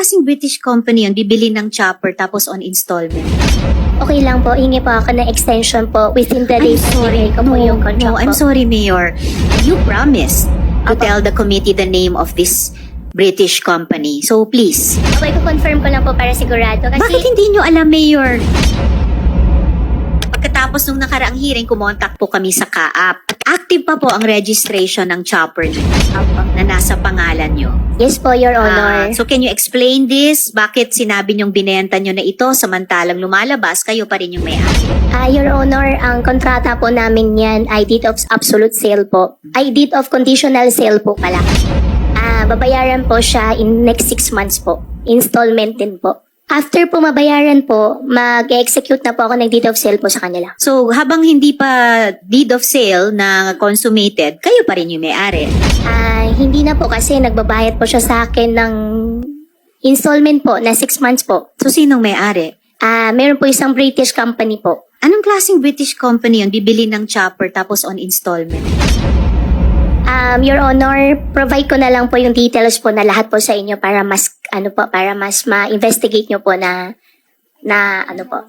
klaseng British company yun? Bibili ng chopper tapos on installment. Okay lang po, hingi po ako ng extension po within the I'm days sorry. ko po No, yung contract no, I'm po. sorry, Mayor. You promised to Apa. tell the committee the name of this British company. So please, Okay, ko-confirm ko lang po para sigurado. Kasi, bakit hindi nyo alam, Mayor? Pagkatapos nung nakaraang hearing, kumontak po kami sa CAAP. Active pa po ang registration ng chopper na nasa pangalan nyo. Yes po, Your Ah, Honor. so can you explain this? Bakit sinabi nyong binenta nyo na ito samantalang lumalabas, kayo pa rin yung may-ari? Ah, Your Honor, ang kontrata po namin yan ay deed of absolute sale po. Ay, deed of conditional sale po pala. Ah, babayaran po siya in next six months po. Installment din po. After po mabayaran po, mag-execute na po ako ng deed of sale po sa kanila. So, habang hindi pa deed of sale na consummated, kayo pa rin yung may-ari. Ah, hindi na po kasi nagbabayad po siya sa akin ng installment po na six months po. So, sinong may-ari? Ah, meron po isang British company po. Anong klaseng British company yun? Bibili ng chopper tapos on installment. Um, Your Honor, provide ko na lang po yung details po na lahat po sa inyo para mas ano po, para mas ma-investigate nyo po na na ano po.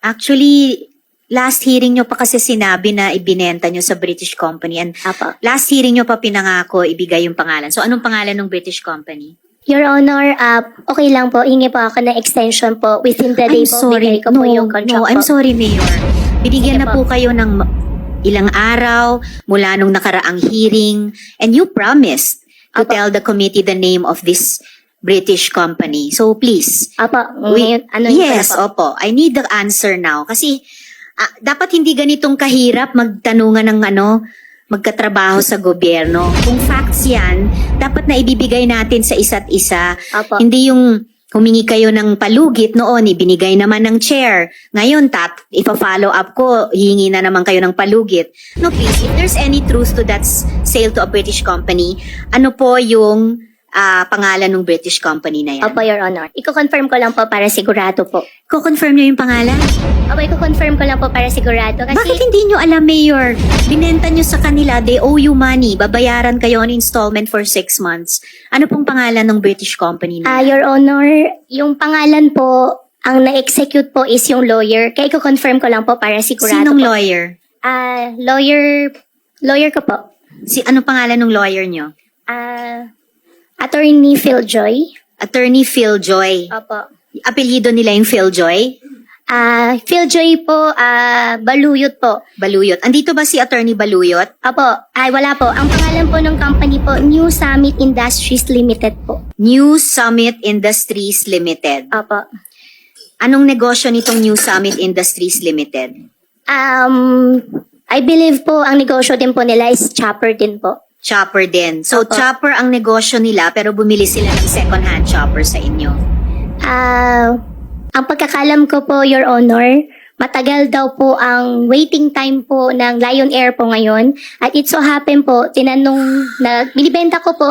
Actually, last hearing nyo pa kasi sinabi na ibinenta nyo sa British company. And Apo. last hearing nyo pa pinangako ibigay yung pangalan. So, anong pangalan ng British company? Your Honor, uh, okay lang po, hingi po ako ng extension po within the I'm day po. sorry. Bigay ko No, po yung contract no, I'm po. sorry, Mayor. Binigyan Sige na po. po kayo ng ilang araw mula nung nakaraang hearing and you promised to Apo. tell the committee the name of this British company. So please, Wait, ngayon, ano yun yes, po? opo. I need the answer now. Kasi ah, dapat hindi ganitong kahirap magtanungan ng ano, magkatrabaho sa gobyerno. Kung facts yan, dapat na ibibigay natin sa isa't isa. Apo. Hindi yung humingi kayo ng palugit noon, ibinigay naman ng chair. Ngayon, tat, ipa-follow up ko, hihingi na naman kayo ng palugit. No, please, if there's any truth to that sale to a British company, ano po yung ah, pangalan ng British company na yan? Opo, Your Honor. Iko-confirm ko lang po para sigurado po. Ko-confirm niyo yung pangalan? Opo, iko-confirm ko lang po para sigurado. Kasi, Bakit hindi niyo alam, Mayor? Binenta niyo sa kanila, they owe you money. Babayaran kayo on installment for six months. Ano pong pangalan ng British company Ah, na? Your Honor, yung pangalan po, ang na-execute po is yung lawyer. Kaya ko-confirm ko lang po para sigurado Sinong po. lawyer? Ah, lawyer, lawyer ko po. Si ano pangalan ng lawyer niyo? Ah, Attorney Phil Joy. Attorney Phil Joy. Opo. Apelyido nila yung Phil Joy? Ah, Phil Joy po, ah, Baluyot po. Baluyot. Andito ba si Attorney Baluyot? Opo, ay wala po. Ang pangalan po ng company po, New Summit Industries Limited po. New Summit Industries Limited. Opo. Anong negosyo nitong New Summit Industries Limited? Um, I believe po, ang negosyo din po nila is chopper din po. Chopper din. So, Opo. chopper ang negosyo nila pero bumili sila ng second-hand chopper sa inyo. Ah, ang pagkakalam ko po, Your Honor, matagal daw po ang waiting time po ng Lion Air po ngayon. At it so happen po, tinanong na binibenta ko po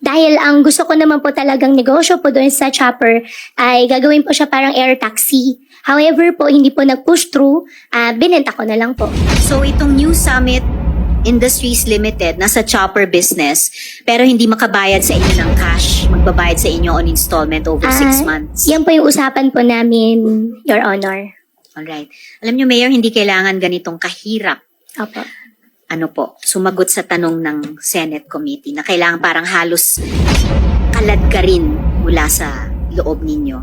dahil ang gusto ko naman po talagang negosyo po doon sa chopper ay gagawin po siya parang air taxi. However po, hindi po nag-push through, ah, binenta ko na lang po. So itong New Summit Industries Limited nasa chopper business pero hindi makabayad sa inyo ng cash. Magbabayad sa inyo on installment over six Ah, months. Yan po yung usapan po namin, Your Honor. Alright. Alam nyo, Mayor, hindi kailangan ganitong kahirap. Opo. Ano po, sumagot sa tanong ng Senate Committee na kailangan parang halos kalad ka rin mula sa loob ninyo.